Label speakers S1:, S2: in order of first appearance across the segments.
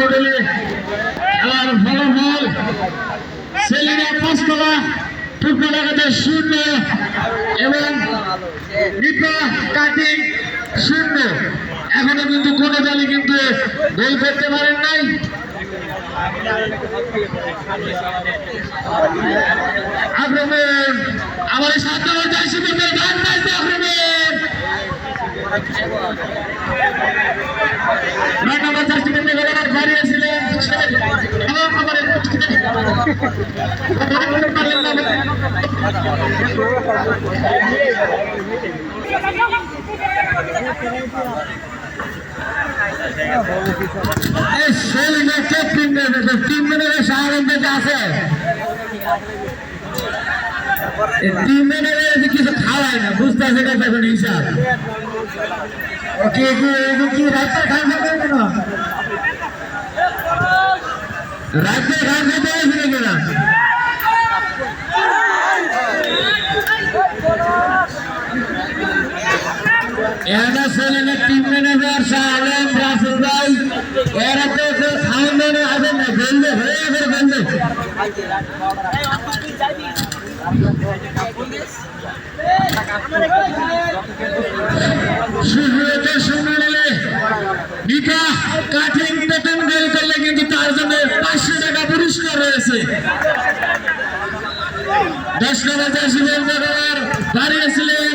S1: মডেলে খেলার ফলাফল সেলিনা পাঁচতলা টুকরাঘাতে শূন্য, এবং নিপা কাটিং শূন্য। এখনও কিন্তু কোনো দলই কিন্তু গোল করতে পারেন নাই। আক্রমণ আমার এই সাত নম্বর জার্সি পেতে গান বাজতে আক্রমণ নয় নম্বর জার্সি পেতে গোলাবার বাড়িয়েছিলেন এবং আমার এই সেলিংকে তিন মিনিট তিন মিনিটের সাহায্য আছে তিন মিনিটে কিছু খাওয়ায় না বুঝতে আছে না এখন হিসাব ওকে কি রাস্তা খান খেতে না রাস্তা খান খেতে হবে কিনা এরা সেলিনের টিম ম্যানেজার শাহ আলম এরা তো খাওয়ান দাওয়ানো হবে না বলবে, হয়ে যাবে, বলবে। শুরুতে শুনলে নিকা কাঠিং গোল করলে কিন্তু তার জন্য পাঁচশো টাকা পুরস্কার রয়েছে। দশ জার্সি খেলোয়াড় দাঁড়িয়েছিলেন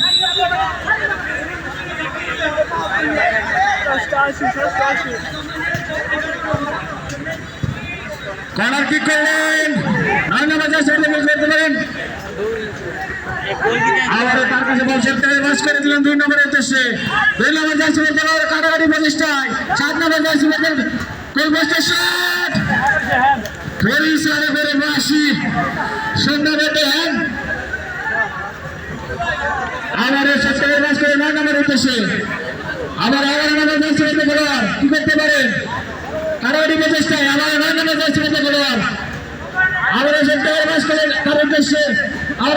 S1: কর্নার কিক করলেন। নয় নম্বর জার্সি করতে পারেন। আবারও তার কাছে বল বাস করে দিলেন দুই নম্বরের উদ্দেশ্যে। দুই নম্বর জার্সি মেয়েটা কারাগারি প্রচেষ্টায়। সাত নম্বর জার্সি মেয়েটা গোল পোস্টের শট ফেরি সারে করে বাসি সুন্দর হ্যান্ড আবার সত্তরের মাস করে নয় নম্বর উদ্দেশ্যে। আবার এগারো কি করতে পারেন কারোরই প্রচেষ্টায় আমার নয় চেষ্টা করলাম আমাদের সত্যি করে তার উদ্দেশ্যে। আর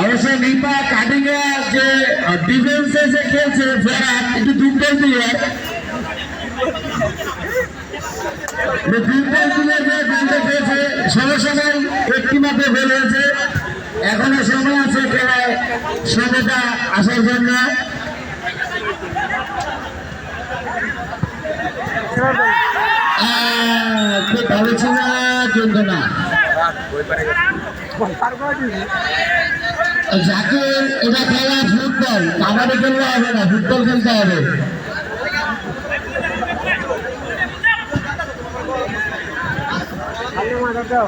S1: অবশ্য নিপা কাটিং যে ডিফেন্সে যে খেলছে একটু দুর্বল দিয়ে দুর্বল দিয়ে যে গোলটা খেয়েছে সময় সময় একটি মাত্র গোল হয়েছে। এখনও সময় আছে খেলায় সমতা আসার জন্য। খুব না। জাকির এটা খেলা ফুটবল কাবাডি খেললে হবে না ফুটবল খেলতে হবে।
S2: দাও।